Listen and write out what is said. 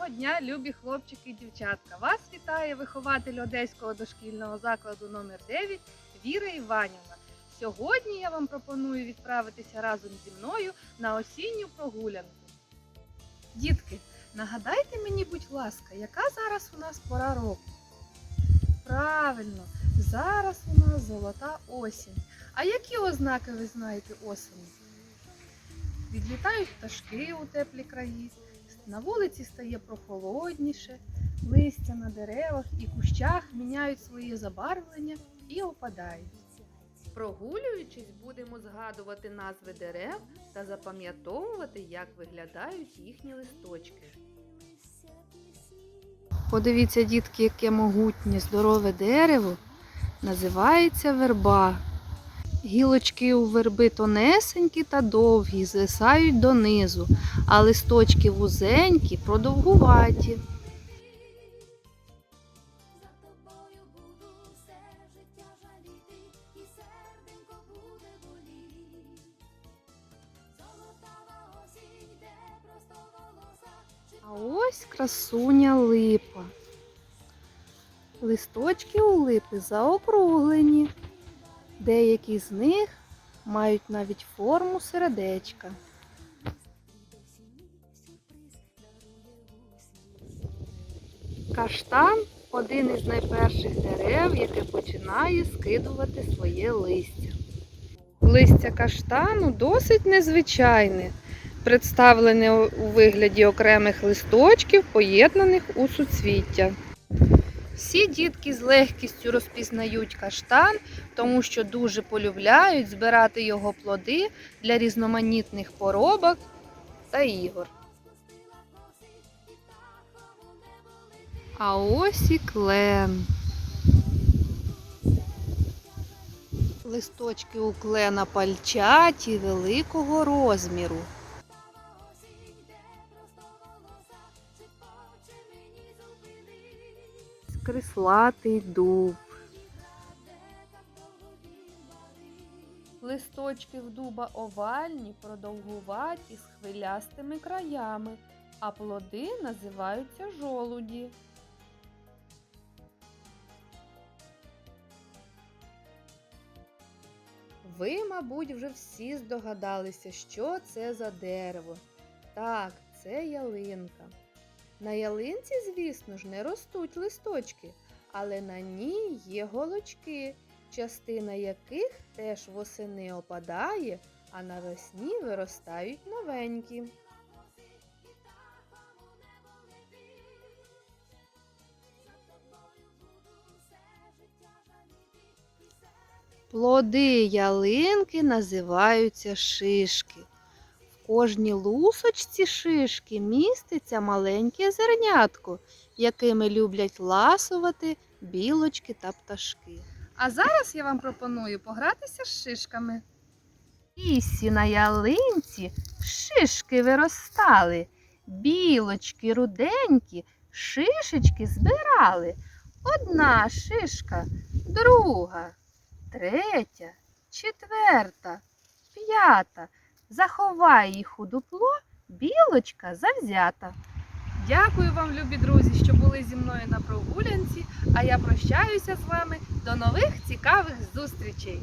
Доброго дня, любі хлопчики і дівчатка! Вас вітає вихователь Одеського дошкільного закладу номер 9 Віра Іванівна. Сьогодні я вам пропоную відправитися разом зі мною на осінню прогулянку. Дітки, нагадайте мені, будь ласка, яка зараз у нас пора року? Правильно, зараз у нас золота осінь. А які ознаки ви знаєте осені? Відлітають пташки у теплі краї, на вулиці стає прохолодніше, листя на деревах і кущах міняють своє забарвлення і опадають. Прогулюючись, будемо згадувати назви дерев та запам'ятовувати, як виглядають їхні листочки. Подивіться, дітки, яке могутнє здорове дерево називається верба. Гілочки у верби тонесенькі та довгі, звисають донизу, а листочки вузенькі, продовгуваті. А ось красуня липа. Листочки у липи заокруглені. Деякі з них мають навіть форму сердечка. Каштан один із найперших дерев, яке починає скидувати своє листя. Листя каштану досить незвичайне, представлене у вигляді окремих листочків, поєднаних у суцвіття. Всі дітки з легкістю розпізнають каштан, тому що дуже полюбляють збирати його плоди для різноманітних поробок та ігор. А ось і клен. Листочки у клена пальчаті великого розміру. Зупинись, Скрислатий дуб. Листочки в дуба овальні, продовгуваті з хвилястими краями, а плоди називаються жолуді. Ви, мабуть, вже всі здогадалися, що це за дерево. Так, це ялинка. На ялинці, звісно ж, не ростуть листочки, але на ній є голочки, частина яких теж восени опадає, а навесні виростають новенькі. Плоди ялинки називаються шишки. Кожній лусочці шишки міститься маленьке зернятко, якими люблять ласувати білочки та пташки. А зараз я вам пропоную погратися з шишками. Лісі на ялинці шишки виростали, білочки руденькі, шишечки збирали. Одна шишка, друга, третя, четверта, п'ята. Заховай їх у дупло, білочка завзята. Дякую вам, любі друзі, що були зі мною на прогулянці, а я прощаюся з вами до нових цікавих зустрічей.